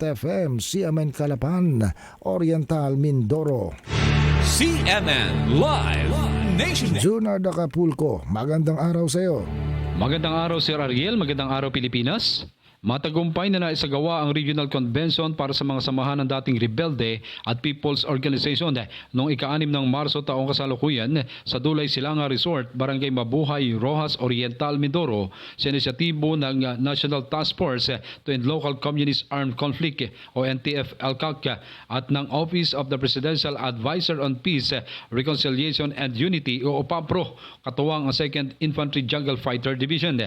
FM, CMN Calapan, Oriental Mindoro. CNN Live Nation. Junard Acapulco, magandang araw sa iyo. Magandang araw Sir Ariel, magandang araw Pilipinas. Matagumpay na naisagawa ang Regional Convention para sa mga samahan ng dating rebelde at People's Organization noong ika-6 ng Marso taong kasalukuyan sa Dulay Silanga Resort, Barangay Mabuhay, Rojas Oriental, Mindoro sa inisyatibo ng National Task Force to End Local Communist Armed Conflict o NTF-ELCAC at ng Office of the Presidential Advisor on Peace, Reconciliation and Unity o OPAPRO, katuwang ang 2nd Infantry Jungle Fighter Division.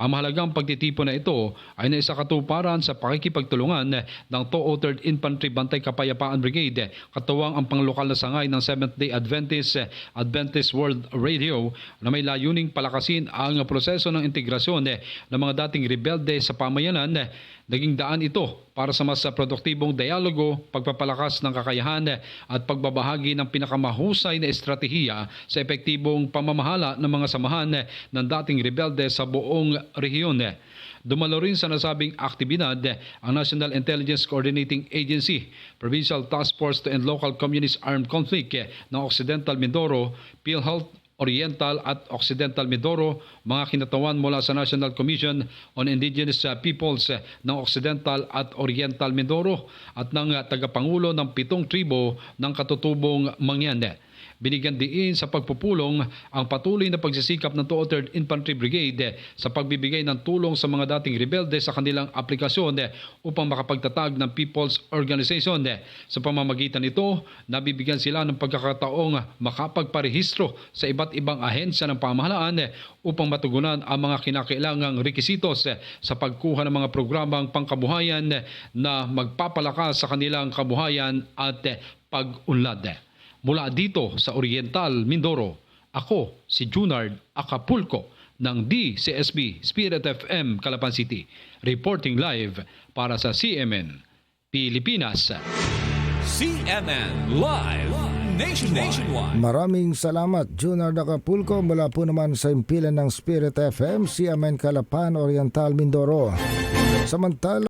Ang mahalagang pagtitipon na ito ay naisakatuparan sa pakikipagtulungan ng 203rd Infantry Bantay Kapayapaan Brigade, katuwang ang panglokal na sangay ng Seventh-day Adventist Adventist World Radio na may layuning palakasin ang proseso ng integrasyon ng mga dating rebelde sa pamayanan Naging daan ito para sa mas produktibong dialogo, pagpapalakas ng kakayahan at pagbabahagi ng pinakamahusay na estratehiya sa epektibong pamamahala ng mga samahan ng dating rebelde sa buong rehiyon. Dumalo rin sa nasabing aktibidad ang National Intelligence Coordinating Agency, Provincial Task Force to End Local Communist Armed Conflict ng Occidental Mindoro, PhilHealth Oriental at Occidental Mindoro, mga kinatawan mula sa National Commission on Indigenous uh, Peoples uh, ng Occidental at Oriental Mindoro at ng uh, tagapangulo ng pitong tribo ng katutubong Mangyan. Binigyan diin sa pagpupulong ang patuloy na pagsisikap ng 203rd Infantry Brigade sa pagbibigay ng tulong sa mga dating rebelde sa kanilang aplikasyon upang makapagtatag ng People's Organization. Sa pamamagitan nito, nabibigyan sila ng pagkakataong makapagparehistro sa iba't ibang ahensya ng pamahalaan upang matugunan ang mga kinakailangang rekisitos sa pagkuha ng mga programang pangkabuhayan na magpapalakas sa kanilang kabuhayan at pag-unlad. Mula dito sa Oriental, Mindoro, ako si Junard Acapulco ng DCSB Spirit FM Calapan City, reporting live para sa CMN Pilipinas. CNN Live Nation. Nationwide. Maraming salamat, Junard Acapulco, mula po naman sa impilan ng Spirit FM, CMN Calapan, Oriental Mindoro. Samantala,